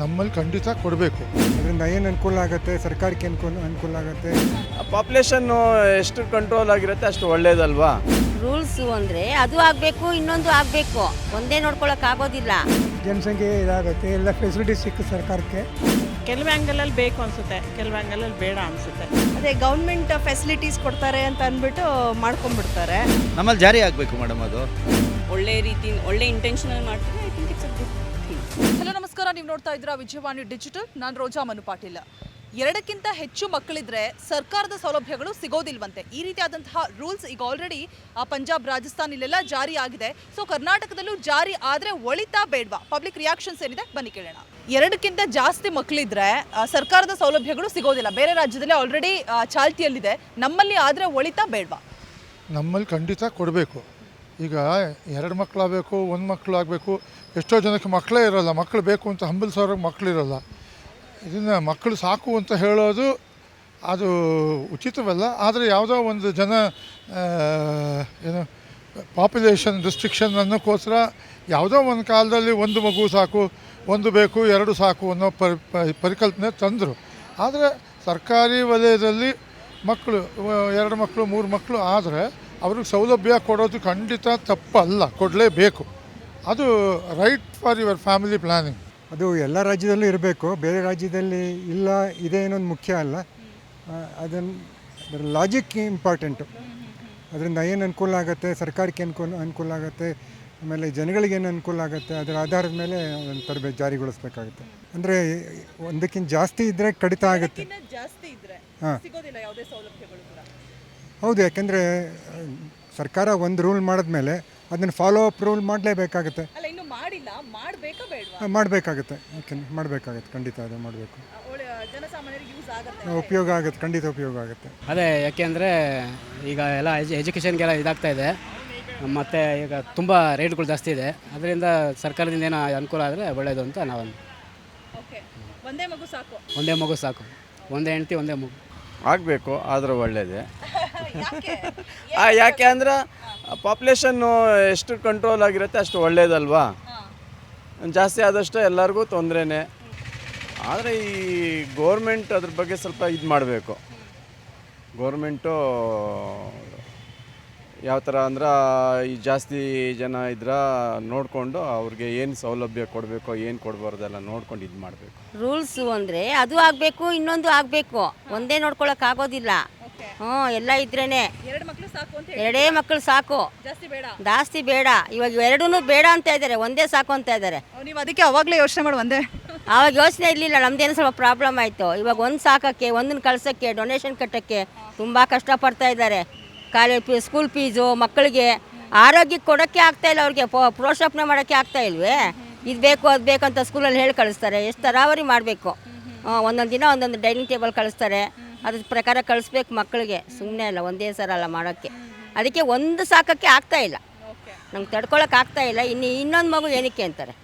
ನಮ್ಮಲ್ಲಿ ಖಂಡಿತ ಕೊಡಬೇಕು. ಅದರಿಂದ ಏನು ಅನುಕೂಲ ಆಗುತ್ತೆ? ಸರ್ಕಾರಕ್ಕೆ ಅನುಕೂಲ ಅನುಕೂಲ ಆಗುತ್ತೆ? ಪಾಪ್ಯುಲೇಷನ್ನು ಎಷ್ಟು ಕಂಟ್ರೋಲ್ ಆಗಿರುತ್ತೆ ಅಷ್ಟು ಒಳ್ಳೇದಲ್ವಾ? ರೂಲ್ಸು ಅಂದರೆ ಅದು ಆಗಬೇಕು ಇನ್ನೊಂದು ಆಗಬೇಕು. ಒಂದೇ ನೋಡ್ಕೊಳಕ್ ಆಗೋದಿಲ್ಲ. ಜನಸಂಖ್ಯೆ ಇದಾಗುತ್ತೆ ಎಲ್ಲ ಫೆಸಿಲಿಟಿ ಸಿಕ್ಕು ಸರ್ಕಾರಕ್ಕೆ. ಕೆಲವು ಆ್ಯಂಗಲಲ್ಲಿ ಬೇಕು ಅನಿಸುತ್ತೆ. ಕೆಲವು ಆ್ಯಂಗಲಲ್ಲಿ ಬೇಡ ಅನಿಸುತ್ತೆ. ಅದೇ ಗೌರ್ಮೆಂಟ್ ಫೆಸಿಲಿಟೀಸ್ ಕೊಡ್ತಾರೆ ಅಂತ ಅಂದ್ಬಿಟ್ಟು ಮಾಡ್ಕೊಂಡ್ಬಿಡ್ತಾರೆ. ನಮ್ಮಲ್ಲಿ ಜಾರಿ ಆಗಬೇಕು ಮೇಡಮ್ ಅದು. ಒಳ್ಳೆ ರೀತಿ ಒಳ್ಳೆ ಇಂಟೆನ್ಷನಲ್ ಮಾಡ್ತಾರೆ ನೀವು ನೋಡ್ತಾ ಇದ್ದೀರಾ ವಿಜಯವಾಣಿ ಡಿಜಿಟಲ್. ನಾನು ರೋಜಾ ಮನು ಪಾಟೀಲ್. ಎರಡಕ್ಕಿಂತ ಹೆಚ್ಚು ಮಕ್ಕಳಿದ್ರೆ ಸರ್ಕಾರದ ಸೌಲಭ್ಯಗಳು ಸಿಗೋದಿಲ್ವಂತೆ. ಈ ರೀತಿಯಾದಂತಹ ರೂಲ್ಸ್ ಈಗ ಆಲ್ರೆಡಿ ಪಂಜಾಬ್, ರಾಜಸ್ಥಾನ್ ಇಲ್ಲೆಲ್ಲ ಜಾರಿ ಆಗಿದೆ. ಸೊ ಕರ್ನಾಟಕದಲ್ಲೂ ಜಾರಿ ಆದರೆ ಒಳಿತಾ ಬೇಡ್ವಾ? ಪಬ್ಲಿಕ್ ರಿಯಾಕ್ಷನ್ಸ್ ಏನಿದೆ? ಬನ್ನಿ ಕೇಳೋಣ. ಎರಡಕ್ಕಿಂತ ಜಾಸ್ತಿ ಮಕ್ಕಳಿದ್ರೆ ಸರ್ಕಾರದ ಸೌಲಭ್ಯಗಳು ಸಿಗೋದಿಲ್ಲ. ಬೇರೆ ರಾಜ್ಯದಲ್ಲಿ ಆಲ್ರೆಡಿ ಚಾಲ್ತಿಯಲ್ಲಿದೆ. ನಮ್ಮಲ್ಲಿ ಆದರೆ ಒಳಿತಾ ಬೇಡ್ವಾ? ನಮ್ಮಲ್ಲಿ ಖಂಡಿತ ಕೊಡಬೇಕು. ಈಗ ಎರಡು ಮಕ್ಕಳಾಗಬೇಕು, ಒಂದು ಮಕ್ಕಳು ಆಗಬೇಕು ಎಷ್ಟೋ ಜನಕ್ಕೆ ಮಕ್ಕಳೇ ಇರೋಲ್ಲ ಮಕ್ಕಳು ಬೇಕು ಅಂತ ಹಂಬಲಿಸೋರಿಗೆ ಮಕ್ಕಳು ಇರೋಲ್ಲ ಇದನ್ನು ಮಕ್ಕಳು ಸಾಕು ಅಂತ ಹೇಳೋದು ಅದು ಉಚಿತವಲ್ಲ, ಆದರೆ ಯಾವುದೋ ಒಂದು ಜನ ಏನು ಪಾಪ್ಯುಲೇಷನ್ ರಿಸ್ಟ್ರಿಕ್ಷನ್ ಅನ್ನೋಕ್ಕೋಸ್ಕರ ಯಾವುದೋ ಒಂದು ಕಾಲದಲ್ಲಿ ಒಂದು ಮಗು ಸಾಕು, ಒಂದು ಬೇಕು, ಎರಡು ಸಾಕು ಅನ್ನೋ ಪರಿ ಪರಿಕಲ್ಪನೆ ತಂದರು. ಆದರೆ ಸರ್ಕಾರಿ ವಲಯದಲ್ಲಿ ಮಕ್ಕಳು ಎರಡು ಮಕ್ಕಳು ಮೂರು ಮಕ್ಕಳು ಆದರೆ ಅವ್ರಿಗೆ ಸೌಲಭ್ಯ ಕೊಡೋದು ಖಂಡಿತ ತಪ್ಪಲ್ಲ, ಕೊಡಲೇಬೇಕು. ಅದು right for your family planning ಅದು ಎಲ್ಲ ರಾಜ್ಯದಲ್ಲೂ ಇರಬೇಕು. ಬೇರೆ ರಾಜ್ಯದಲ್ಲಿ ಇಲ್ಲ ಇದೆ ಅನ್ನೋದು ಮುಖ್ಯ ಅಲ್ಲ. ಅದನ್ನು ಲಾಜಿಕ್ ಇಂಪಾರ್ಟೆಂಟು ಅದರಿಂದ ಏನು ಅನುಕೂಲ ಆಗುತ್ತೆ ಸರ್ಕಾರಕ್ಕೆ ಅನುಕೂಲ ಅನುಕೂಲ ಆಗುತ್ತೆ ಆಮೇಲೆ ಜನಗಳಿಗೆ ಏನು ಅನುಕೂಲ ಆಗುತ್ತೆ ಅದರ ಆಧಾರದ ಮೇಲೆ ಅದನ್ನು ತರಬೇತಿ ಜಾರಿಗೊಳಿಸ್ಬೇಕಾಗುತ್ತೆ. ಅಂದರೆ ಒಂದಕ್ಕಿಂತ ಜಾಸ್ತಿ ಇದ್ದರೆ ಕಡಿತ ಆಗುತ್ತೆ. ಜಾಸ್ತಿ ಇದ್ರೆ ಹಾಂ. ಸಿಗೋದಿಲ್ಲ ಯಾವುದೇ ಸೌಲಭ್ಯಗಳು ಕೂಡ. ಹೌದು ಯಾಕೆಂದರೆ ಸರ್ಕಾರ ಒಂದು ರೂಲ್ ಮಾಡಿದ್ಮೇಲೆ ಅದನ್ನು ಫಾಲೋ ಅಪ್ ರೂಲ್ ಮಾಡಲೇಬೇಕಾಗುತ್ತೆ. ಅಲ್ಲ ಇನ್ನು ಮಾಡಿಲ್ಲ ಮಾಡಬೇಕಾ ಬೇಡವಾ? ಮಾಡಬೇಕಾಗುತ್ತೆ. ಯಾಕೆಂದ್ರೆ ಮಾಡಬೇಕಾಗುತ್ತೆ. ಖಂಡಿತ ಅದು ಮಾಡಬೇಕು. ಜನಸಾಮಾನ್ಯರಿಗೆ ಯೂಸ್ ಆಗುತ್ತೆ. ಉಪಯೋಗ ಆಗುತ್ತೆ. ಖಂಡಿತ ಉಪಯೋಗ ಆಗುತ್ತೆ. ಅದೇ ಯಾಕೆಂದರೆ ಈಗ ಎಲ್ಲ ಎಜು ಎಜುಕೇಷನ್ಗೆಲ್ಲ ಇದಾಗ್ತಾ ಇದೆ. ಮತ್ತು ಈಗ ತುಂಬ ರೇಟ್ಗಳು ಜಾಸ್ತಿ ಇದೆ. ಅದರಿಂದ ಸರ್ಕಾರದಿಂದ ಏನೋ ಅನುಕೂಲ ಆದರೆ ಒಳ್ಳೆಯದು ಅಂತ ನಾವು ಓಕೆ ಒಂದೇ ಮಗು ಸಾಕು. ಒಂದೇ ಮಗು ಸಾಕು. ಒಂದೇ ಹೆಂಡತಿ ಒಂದೇ ಮಗು. ಆಗಬೇಕು ಆದರೂ ಒಳ್ಳೆಯದೇ ಆ, ಯಾಕೆ ಅಂದ್ರೆ ಪಾಪ್ಯುಲೇಷನ್ನು ಎಷ್ಟು ಕಂಟ್ರೋಲ್ ಆಗಿರುತ್ತೆ ಅಷ್ಟು ಒಳ್ಳೇದಲ್ವಾ? ಜಾಸ್ತಿ ಆದಷ್ಟು ಎಲ್ಲರಿಗೂ ತೊಂದರೆನೇ. ಆದರೆ ಈ ಗೋರ್ಮೆಂಟ್ ಅದ್ರ ಬಗ್ಗೆ ಸ್ವಲ್ಪ ಇದು ಮಾಡಬೇಕು. ಗೋರ್ಮೆಂಟು ಯಾವ ಥರ ಅಂದ್ರೆ ಈ ಜಾಸ್ತಿ ಜನ ಇದ್ರ ನೋಡಿಕೊಂಡು ಅವ್ರಿಗೆ ಏನು ಸೌಲಭ್ಯ ಕೊಡಬೇಕು, ಏನು ಕೊಡಬಾರ್ದೆಲ್ಲ ನೋಡ್ಕೊಂಡು ಇದು ಮಾಡಬೇಕು. ರೂಲ್ಸು ಅಂದರೆ ಅದು ಆಗಬೇಕು, ಇನ್ನೊಂದು ಆಗಬೇಕು. ಒಂದೇ ನೋಡ್ಕೊಳಕ್ ಆಗೋದಿಲ್ಲ. ಹ್ಞೂ ಎಲ್ಲ ಇದ್ರೇನೆ. ಎರಡು ಮಕ್ಕಳು ಸಾಕು ಅಂತ ಹೇಳಿ ಎರಡೇ ಮಕ್ಕಳು ಸಾಕು. ಜಾಸ್ತಿ ಬೇಡ. ಜಾಸ್ತಿ ಬೇಡ. ಇವಾಗ ಎರಡೂ ಬೇಡ ಅಂತ ಇದ್ದಾರೆ. ಒಂದೇ ಸಾಕು ಅಂತ ಇದ್ದಾರೆ. ನೀವು ಅದಕ್ಕೆ ಅವಾಗಲೇ ಯೋಚನೆ ಮಾಡಿ ಒಂದೇ. ಆವಾಗ ಯೋಚನೆ ಇರಲಿಲ್ಲ. ನಮ್ದೇನು ಸ್ವಲ್ಪ ಪ್ರಾಬ್ಲಮ್ ಆಯಿತು. ಇವಾಗ ಒಂದು ಸಾಕಕ್ಕೆ ಒಂದನ್ನು ಕಳ್ಸೋಕ್ಕೆ ಡೊನೇಷನ್ ಕಟ್ಟೋಕ್ಕೆ ತುಂಬ ಕಷ್ಟಪಡ್ತಾ ಇದ್ದಾರೆ. ಕಾಲೇಜ್ ಫೀಸ್ ಸ್ಕೂಲ್ ಫೀಸು ಮಕ್ಕಳಿಗೆ ಆರೋಗ್ಯಕ್ಕೆ ಕೊಡೋಕ್ಕೆ ಆಗ್ತಾ ಇಲ್ಲ ಅವ್ರಿಗೆ. ಪೋ ಪ್ರೋತ್ಸಾಹನೆ ಮಾಡೋಕ್ಕೆ ಆಗ್ತಾ ಇಲ್ವೇ? ಇದು ಬೇಕು ಅದು ಬೇಕಂತ ಸ್ಕೂಲಲ್ಲಿ ಹೇಳಿ ಕಳಿಸ್ತಾರೆ. ಎಷ್ಟು ತರಾವರಿ ಮಾಡಬೇಕು. ಒಂದೊಂದು ದಿನ ಒಂದೊಂದು ಡೈನಿಂಗ್ ಟೇಬಲ್ ಕಳಿಸ್ತಾರೆ. ಅದ್ರ ಪ್ರಕಾರ ಕಳಿಸ್ಬೇಕು ಮಕ್ಕಳಿಗೆ. ಸುಮ್ಮನೆ ಅಲ್ಲ ಒಂದೇ ಸರ ಅಲ್ಲ ಮಾಡೋಕ್ಕೆ. ಅದಕ್ಕೆ ಒಂದು ಸಾಕಕ್ಕೆ ಆಗ್ತಾ ಇಲ್ಲ. ನಮ್ಗೆ ತಡ್ಕೊಳಕ್ಕೆ ಆಗ್ತಾ ಇಲ್ಲ. ಇನ್ನು ಇನ್ನೊಂದು ಮಗು ಏನಕ್ಕೆ ಅಂತಾರೆ?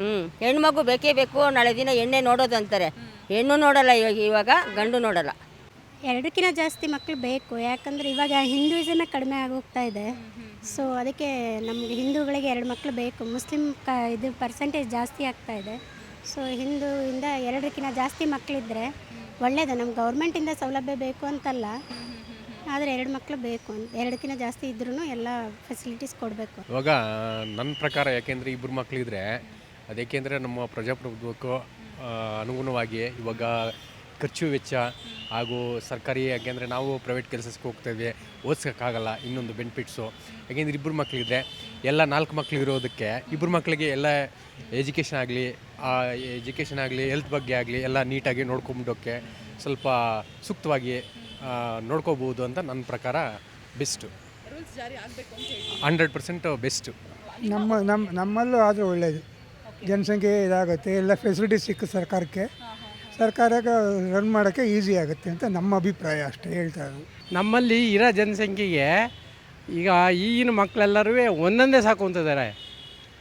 ಹ್ಞೂ ಹೆಣ್ಮಗು ಬೇಕೇ ಬೇಕು ನಾಳೆ ದಿನ ಎಣ್ಣೆ ನೋಡೋದು ಅಂತಾರೆ. ಹೆಣ್ಣು ನೋಡಲ್ಲ ಇವಾಗ ಇವಾಗ ಗಂಡು ನೋಡಲ್ಲ. ಎರಡಕ್ಕಿಂತ ಜಾಸ್ತಿ ಮಕ್ಕಳು ಬೇಕು. ಯಾಕಂದರೆ ಇವಾಗ ಹಿಂದೂಯಿಸಮೇ ಕಡಿಮೆ ಆಗೋಗ್ತಾ ಇದೆ. ಸೊ ಅದಕ್ಕೆ ನಮಗೆ ಹಿಂದೂಗಳಿಗೆ ಎರಡು ಮಕ್ಕಳು ಬೇಕು. ಮುಸ್ಲಿಂ ಕ ಇದು ಪರ್ಸೆಂಟೇಜ್ ಜಾಸ್ತಿ ಆಗ್ತಾ ಇದೆ. ಸೊ ಹಿಂದೂಯಿಂದ ಎರಡಕ್ಕಿಂತ ಜಾಸ್ತಿ ಮಕ್ಕಳಿದ್ರೆ ಒಳ್ಳೆಯದು ನಮ್ಗೆ ಗೌರ್ಮೆಂಟಿಂದ ಸೌಲಭ್ಯ ಬೇಕು ಅಂತಲ್ಲ. ಆದರೆ ಎರಡು ಮಕ್ಕಳು ಬೇಕು ಅಂತ, ಎರಡಕ್ಕಿಂತ ಜಾಸ್ತಿ ಇದ್ರೂ ಎಲ್ಲ ಫೆಸಿಲಿಟೀಸ್ ಕೊಡಬೇಕು. ಇವಾಗ ನನ್ನ ಪ್ರಕಾರ ಯಾಕೆಂದರೆ ಇಬ್ಬರು ಮಕ್ಕಳಿದ್ರೆ ಅದಕ್ಕೆಂದರೆ ನಮ್ಮ ಪ್ರಜಾಪ್ರಭುತ್ವಕ್ಕೂ ಅನುಗುಣವಾಗಿ ಇವಾಗ ಖರ್ಚು ವೆಚ್ಚ ಹಾಗೂ ಸರ್ಕಾರಿ ಯಾಕೆಂದರೆ ನಾವು ಪ್ರೈವೇಟ್ ಕೆಲಸಕ್ಕೆ ಹೋಗ್ತಾ ಇದ್ವಿ, ಓದಿಸೋಕ್ಕಾಗಲ್ಲ ಇನ್ನೊಂದು ಬೆನಿಫಿಟ್ಸು ಯಾಕೆಂದರೆ ಇಬ್ಬರು ಮಕ್ಕಳಿದ್ರೆ ಎಲ್ಲ ನಾಲ್ಕು ಮಕ್ಕಳು ಇರೋದಕ್ಕೆ ಇಬ್ಬರು ಮಕ್ಕಳಿಗೆ ಎಲ್ಲ ಎಜುಕೇಷನ್ ಆಗಲಿ ಎಜುಕೇಷನ್ ಆಗಲಿ ಹೆಲ್ತ್ ಬಗ್ಗೆ ಆಗಲಿ ಎಲ್ಲ ನೀಟಾಗಿ ನೋಡ್ಕೊಂಬಿಡೋಕ್ಕೆ ಸ್ವಲ್ಪ ಸೂಕ್ತವಾಗಿ ಆ, ನೋಡ್ಕೋಬೋದು ಅಂತ ನನ್ನ ಪ್ರಕಾರ ಬೆಸ್ಟು. ರೂಲ್ಸ್ ಜಾರಿ ಆಗಬೇಕು ಅಂತ ಹೇಳಿ ಹಂಡ್ರೆಡ್ ಪರ್ಸೆಂಟ್ ಬೆಸ್ಟು. ನಮ್ಮ ನಮ್ಮ ನಮ್ಮಲ್ಲೂ ಆದರೂ ಒಳ್ಳೆಯದು ಜನಸಂಖ್ಯೆ ಇದಾಗುತ್ತೆ ಎಲ್ಲ ಫೆಸಿಲಿಟಿ ಸಿಕ್ಕ ಸರ್ಕಾರಕ್ಕೆ. ಸರ್ಕಾರಕ್ಕೆ ರನ್ ಮಾಡೋಕ್ಕೆ ಈಸಿ ಆಗುತ್ತೆ ಅಂತ ನಮ್ಮ ಅಭಿಪ್ರಾಯ ಅಷ್ಟೇ ಹೇಳ್ತಾ ಇರೋದು. ನಮ್ಮಲ್ಲಿ ಇರೋ ಜನಸಂಖ್ಯೆಗೆ ಈಗ ಈಗಿನ ಮಕ್ಕಳೆಲ್ಲರೂ ಒಂದೊಂದೇ ಸಾಕು ಅಂತಿದ್ದಾರೆ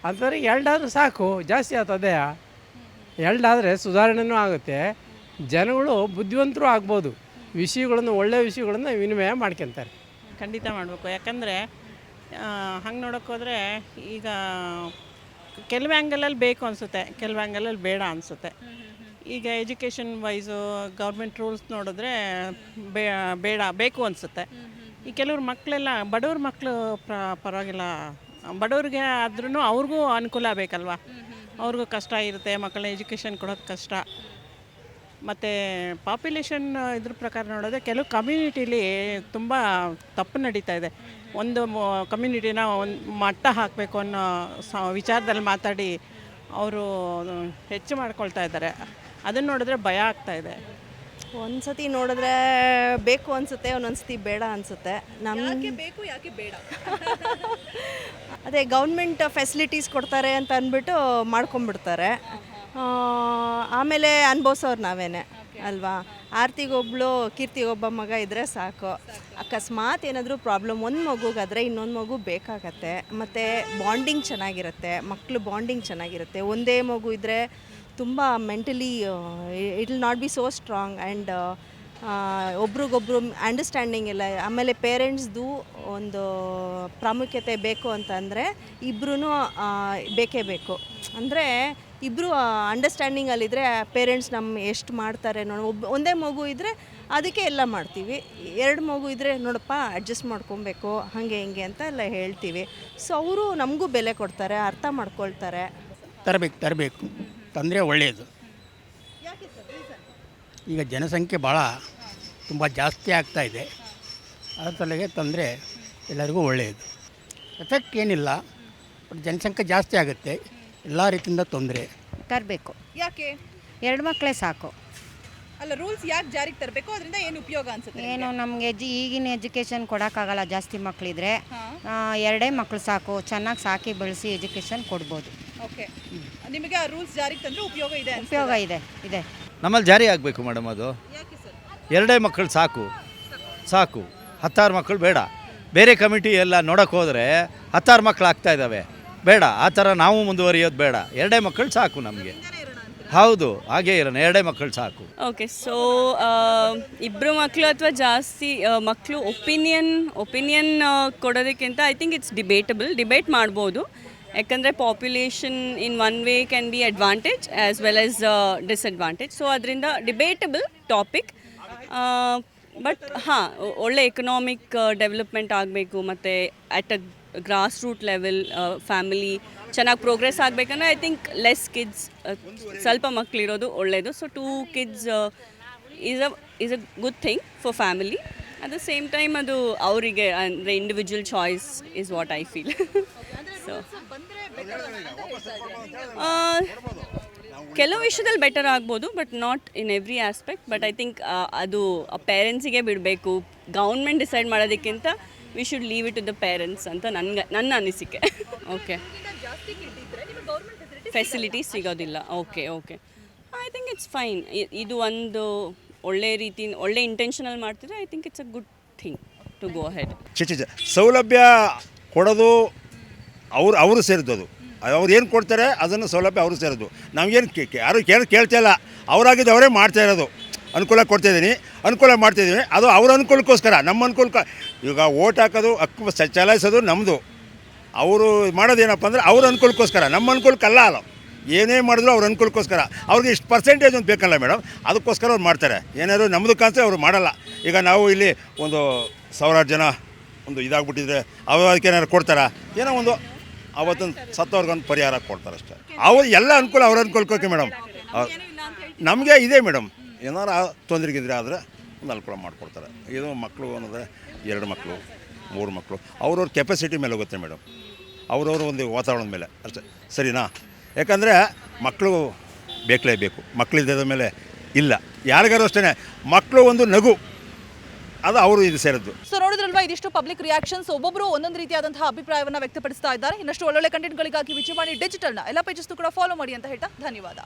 ಅಂಥವ್ರಿಗೆ ಎರಡಾದರೂ ಸಾಕು ಜಾಸ್ತಿ ಆಗ್ತದೆ ಎರಡಾದರೆ ಸುಧಾರಣೆನೂ ಆಗುತ್ತೆ. ಜನಗಳು ಬುದ್ಧಿವಂತರು ಆಗ್ಬೋದು. ವಿಷಯಗಳನ್ನು ಒಳ್ಳೆಯ ವಿಷಯಗಳನ್ನು ವಿನಿಮಯ ಮಾಡ್ಕೊತಾರೆ. ಖಂಡಿತ ಮಾಡಬೇಕು. ಯಾಕಂದರೆ ಹಂಗೆ ನೋಡೋಕ್ಕೋದ್ರೆ ಈಗ ಕೆಲವು ಆ್ಯಂಗಲಲ್ಲಿ ಬೇಕು ಅನಿಸುತ್ತೆ. ಕೆಲವು ಆ್ಯಂಗಲಲ್ಲಿ ಬೇಡ ಅನಿಸುತ್ತೆ. ಈಗ ಎಜುಕೇಷನ್ ವೈಸು ಗೌರ್ಮೆಂಟ್ ರೂಲ್ಸ್ ನೋಡಿದ್ರೆ ಬೇ, ಬೇಡ, ಬೇಕು ಅನಿಸುತ್ತೆ. ಈ ಕೆಲವ್ರ ಮಕ್ಕಳೆಲ್ಲ ಬಡವ್ರ ಮಕ್ಕಳು ಪ್ರ, ಪರವಾಗಿಲ್ಲ. ಬಡವ್ರಿಗೆ ಆದ್ರೂ ಅವ್ರಿಗೂ ಅನುಕೂಲ ಬೇಕಲ್ವಾ? ಅವ್ರಿಗೂ ಕಷ್ಟ ಇರುತ್ತೆ, ಮಕ್ಕಳನ್ನ ಎಜುಕೇಷನ್ ಕೊಡೋದು ಕಷ್ಟ. ಮತ್ತು ಪಾಪ್ಯುಲೇಷನ್ ಇದ್ರ ಪ್ರಕಾರ ನೋಡಿದ್ರೆ ಕೆಲವು ಕಮ್ಯುನಿಟೀಲಿ ತುಂಬ ತಪ್ಪು ನಡೀತಾ ಇದೆ. ಒಂದು ಕಮ್ಯುನಿಟಿನ ಒಂದು ಮಟ್ಟ ಹಾಕಬೇಕು ಅನ್ನೋ ಸ, ವಿಚಾರದಲ್ಲಿ ಮಾತಾಡಿ, ಅವರು ಹೆಚ್ಚು ಮಾಡ್ಕೊಳ್ತಾ ಇದ್ದಾರೆ. ಅದನ್ನು ನೋಡಿದ್ರೆ ಭಯ ಆಗ್ತಾ ಇದೆ ಒಂದ್ಸತಿ ನೋಡಿದ್ರೆ ಬೇಕು ಅನ್ಸುತ್ತೆ ಒಂದೊಂದ್ಸತಿ ಬೇಡ ಅನ್ಸುತ್ತೆ. ನಮ್ಮ ಬೇಕು ಯಾಕೆ ಬೇಡ? ಅದೇ ಗೌರ್ಮೆಂಟ್ ಫೆಸಿಲಿಟೀಸ್ ಕೊಡ್ತಾರೆ ಅಂತ ಅಂದ್ಬಿಟ್ಟು ಮಾಡ್ಕೊಂಡ್ಬಿಡ್ತಾರೆ. ಆ, ಆಮೇಲೆ ಅನ್ಭವಿಸೋರು ನಾವೇನೆ ಅಲ್ವಾ? ಆರ್ತಿಗೊಬ್ಳು ಕೀರ್ತಿಗೊಬ್ಬ ಮಗ ಇದ್ದರೆ ಸಾಕು. ಅಕಸ್ಮಾತ್ ಏನಾದರೂ ಪ್ರಾಬ್ಲಮ್ ಒಂದು ಮಗುಗಾದರೆ ಇನ್ನೊಂದು ಮಗು ಬೇಕಾಗತ್ತೆ. ಮತ್ತು ಬಾಂಡಿಂಗ್ ಚೆನ್ನಾಗಿರುತ್ತೆ ಮಕ್ಕಳು ಬಾಂಡಿಂಗ್ ಚೆನ್ನಾಗಿರುತ್ತೆ. ಒಂದೇ ಮಗು ಇದ್ದರೆ ತುಂಬ mentally it will not be so strong and ಒಬ್ರಿಗೊಬ್ರು ಅಂಡರ್ಸ್ಟ್ಯಾಂಡಿಂಗ್ ಇಲ್ಲ. ಆಮೇಲೆ ಪೇರೆಂಟ್ಸ್ದು ಒಂದು ಪ್ರಾಮುಖ್ಯತೆ ಬೇಕು ಅಂತಂದರೆ ಇಬ್ಬರೂ ಬೇಕೇ ಬೇಕು. ಅಂದರೆ ಇಬ್ಬರು ಅಂಡರ್ಸ್ಟ್ಯಾಂಡಿಂಗಲ್ಲಿದ್ದರೆ ಪೇರೆಂಟ್ಸ್ ನಮ್ಮ ಎಷ್ಟು ಮಾಡ್ತಾರೆ ನೋಡಿ. ಒಬ್ಬ ಒಂದೇ ಮಗು ಇದ್ದರೆ ಅದಕ್ಕೆ ಎಲ್ಲ ಮಾಡ್ತೀವಿ. ಎರಡು ಮಗು ಇದ್ದರೆ ನೋಡಪ್ಪ ಅಡ್ಜಸ್ಟ್ ಮಾಡ್ಕೊಬೇಕು, ಹಾಗೆ ಹಿಂಗೆ ಅಂತ ಎಲ್ಲ ಹೇಳ್ತೀವಿ. ಸೊ ಅವರು ನಮಗೂ ಬೆಲೆ ಕೊಡ್ತಾರೆ, ಅರ್ಥ ಮಾಡ್ಕೊಳ್ತಾರೆ. ತರಬೇಕು ತರಬೇಕು. ತಂದರೆ ಒಳ್ಳೆಯದು ಈಗ ಜನಸಂಖ್ಯೆ ಭಾಳ ತುಂಬ ಜಾಸ್ತಿ ಆಗ್ತಾ ಇದೆ. ಅದರ ತಲೆಗೆ ತಂದರೆ ಎಲ್ಲರಿಗೂ ಒಳ್ಳೆಯದು ಎಫೆಕ್ಟ್ ಏನಿಲ್ಲ ಬಟ್ ಜನಸಂಖ್ಯೆ ಜಾಸ್ತಿ ಆಗುತ್ತೆ. ಎಲ್ಲ ರೀತಿಯಿಂದ ತೊಂದರೆ. ತರಬೇಕು. ಯಾಕೆ? ಎರಡು ಮಕ್ಕಳೇ ಸಾಕು. ಅಲ್ಲ ರೂಲ್ಸ್ ಯಾಕೆ ಜಾರಿಗೆ ತರಬೇಕು? ಅದರಿಂದ ಏನು ಉಪಯೋಗ ಅನ್ಸುತ್ತೆ ಏನು ನಮಗೆ ಎಜು ಈಗಿನ ಎಜುಕೇಷನ್ ಕೊಡೋಕ್ಕಾಗಲ್ಲ ಜಾಸ್ತಿ ಮಕ್ಕಳಿದ್ರೆ ಎರಡೇ ಮಕ್ಕಳು ಸಾಕು. ಚೆನ್ನಾಗಿ ಸಾಕಿ ಬೆಳೆಸಿ ಎಜುಕೇಷನ್ ಕೊಡ್ಬೋದು. ಓಕೆ. ನಿಮಗೆ ಆ ರೂಲ್ಸ್ ಜಾರಿಗೆ ತಂದ್ರೆ ಉಪಯೋಗ ಇದೆ ಉಪಯೋಗ ಇದೆ ಇದೆ. ನಮ್ಮಲ್ಲಿ ಜಾರಿ ಆಗಬೇಕು ಮೇಡಮ್ ಅದು. ಎರಡೇ ಮಕ್ಕಳು ಸಾಕು. ಸಾಕು. ಹತ್ತಾರು ಮಕ್ಕಳು ಬೇಡ. ಬೇರೆ ಕಮಿಟಿ ಎಲ್ಲ ನೋಡೋಕೆ ಹೋದರೆ ಹತ್ತಾರು ಮಕ್ಕಳು ಆಗ್ತಾ ಇದ್ದಾವೆ ಬೇಡ. ಆ ಥರ ನಾವು ಮುಂದುವರಿಯೋದು ಬೇಡ. ಎರಡೇ ಮಕ್ಕಳು ಸಾಕು ನಮಗೆ. ಹೌದು. ಹಾಗೇ ಇರೋಣ. ಎರಡೇ ಮಕ್ಕಳು ಸಾಕು. ಓಕೆ ಸೊ ಇಬ್ಬರು ಮಕ್ಕಳು ಅಥವಾ ಜಾಸ್ತಿ ಮಕ್ಕಳು opinion opinion ಕೊಡೋದಕ್ಕಿಂತ I think it's debatable debate ಮಾಡ್ಬೋದು. ಯಾಕಂದರೆ population in one way can be advantage as well as disadvantage so ಅದರಿಂದ ಡಿಬೇಟಬಲ್ ಟಾಪಿಕ್ ಬಟ್ ಹಾಂ, ಒಳ್ಳೆ ಎಕನಾಮಿಕ್ ಡೆವಲಪ್ಮೆಂಟ್ ಆಗಬೇಕು, ಮತ್ತು at a grass root level family ಚೆನ್ನಾಗಿ ಪ್ರೋಗ್ರೆಸ್ ಆಗಬೇಕಂದ್ರೆ I think less kids ಸ್ವಲ್ಪ ಮಕ್ಕಳಿರೋದು ಒಳ್ಳೆಯದು so two kids is a is a good thing for family at the same time ಅದು ಅವರಿಗೆ, ಅಂದರೆ individual choice is what I feel so ಕೆಲವು ವಿಷಯದಲ್ಲಿ ಬೆಟರ್ ಆಗ್ಬೋದು but not in every aspect but I think ಅದು ಪೇರೆಂಟ್ಸಿಗೆ ಬಿಡಬೇಕು. Government decide ಮಾಡೋದಕ್ಕಿಂತ we should leave it to the parents ಅಂತ ನನಗೆ ನನ್ನ ಅನಿಸಿಕೆ. ಓಕೆ ಫೆಸಿಲಿಟಿ ಸಿಗೋದಿಲ್ಲ. Okay okay I think it's fine ಇದು ಒಂದು ಒಳ್ಳೆ ರೀತಿ ಒಳ್ಳೆ ಇಂಟೆನ್ಷನಲ್ಲಿ ಮಾಡ್ತಿದ್ರೆ I think it's a good thing to go ahead. ಸೌಲಭ್ಯ ಕೊಡೋದು ಅವ್ರು ಅವರು ಸೇರಿದ್ದು ಅದು ಅವ್ರು ಏನು ಕೊಡ್ತಾರೆ ಅದನ್ನು ಸೌಲಭ್ಯ ಅವರು ಸೇರೋದು ನಮಗೇನು ಯಾರು ಕೇಳಿ ಕೇಳ್ತಾ ಇಲ್ಲ. ಅವರಾಗಿದ್ದು ಅವರೇ ಮಾಡ್ತಾ ಇರೋದು. ಅನುಕೂಲ ಕೊಡ್ತಾಯಿದ್ದೀನಿ ಅನುಕೂಲ ಮಾಡ್ತಾಯಿದ್ದೀನಿ ಅದು ಅವ್ರ ಅನುಕೂಲಕ್ಕೋಸ್ಕರ. ನಮ್ಮ ಅನುಕೂಲಕ್ಕೆ ಈಗ ಓಟ್ ಹಾಕೋದು ಹಕ್ಕು ಚಲಾಯಿಸೋದು ನಮ್ಮದು ಅವರು ಮಾಡೋದೇನಪ್ಪ ಅಂದರೆ ಅವ್ರ ಅನುಕೂಲಕ್ಕೋಸ್ಕರ. ನಮ್ಮ ಅನುಕೂಲಕ್ಕಲ್ಲ ಅಲ್ಲ ಏನೇ ಮಾಡಿದ್ರು ಅವ್ರ ಅನುಕೂಲಕ್ಕೋಸ್ಕರ. ಅವ್ರಿಗೆ ಇಷ್ಟು ಪರ್ಸೆಂಟೇಜ್ ಒಂದು ಬೇಕಲ್ಲ ಮೇಡಮ್. ಅದಕ್ಕೋಸ್ಕರ ಅವ್ರು ಮಾಡ್ತಾರೆ. ಏನಾದ್ರು ನಮ್ಮದು ಕಾಣಿಸ್ರೆ ಅವ್ರು ಮಾಡಲ್ಲ. ಈಗ ನಾವು ಇಲ್ಲಿ ಒಂದು ಸಾವಿರಾರು ಜನ ಒಂದು ಇದಾಗ್ಬಿಟ್ಟಿದ್ರೆ ಅದಕ್ಕೆ ಏನಾದ್ರು ಕೊಡ್ತಾರಾ? ಏನೋ ಒಂದು ಅವತ್ತೊಂದು ಸತ್ತವ್ರಿಗೊಂದು ಪರಿಹಾರ ಕೊಡ್ತಾರೆ ಅಷ್ಟೇ. ಅವ್ರು ಎಲ್ಲ ಅನುಕೂಲ ಅವ್ರ ಅನುಕೂಲಕ್ಕೆ ಮೇಡಮ್. ನಮಗೆ ಇದೆ ಮೇಡಮ್. ಏನಾರು ತೊಂದರೆಗಿದ್ರೆ ಆದರೆ ಒಂದು ಅನುಕೂಲ ಮಾಡಿಕೊಡ್ತಾರೆ. ಇದು ಮಕ್ಕಳು ಅನ್ನೋದ್ರೆ ಎರಡು ಮಕ್ಕಳು, ಮೂರು ಮಕ್ಕಳು. ಅವ್ರವ್ರ ಕೆಪಾಸಿಟಿ ಮೇಲೆ ಹೋಗುತ್ತೆ ಮೇಡಮ್. ಅವ್ರವ್ರ ಒಂದು ವಾತಾವರಣದ ಮೇಲೆ. ಅಷ್ಟೇ. ಸರಿನಾ? ಯಾಕಂದರೆ ಮಕ್ಕಳು ಬೇಕಲೇಬೇಕು ಮಕ್ಕಳಿದ್ದ ಮೇಲೆ ಇಲ್ಲ. ಯಾರಿಗಾರು ಅಷ್ಟೇ ಮಕ್ಕಳು ಒಂದು ನಗು. ಅದು ಅವರು ಇದು ಸೇರಿದ್ದು. ಇದಿಷ್ಟು ಪಬ್ಲಿಕ್ ರಿಯಾಕ್ಷನ್ಸ್ ಒಬ್ಬೊಬ್ಬರು ಒಂದೊಂದು ರೀತಿಯಾದಂತಹ ಅಭಿಪ್ರಾಯವನ್ನ ವ್ಯಕ್ತಪಡಿಸ್ತಾ ಇದ್ದಾರೆ. ಇನ್ನಷ್ಟು ಒಳ್ಳೊಳ್ಳೆ ಕಂಟೆಂಟ್ಗಳಿಗಾಗಿ ವಿಜಯವಾಣಿ ಡಿಜಿಟಲ್ನ ಎಲ್ಲ ಪೇಜಸ್ ಕೂಡ ಫಾಲೋ ಮಾಡಿ ಅಂತ ಹೇಳ್ತಾ ಧನ್ಯವಾದ.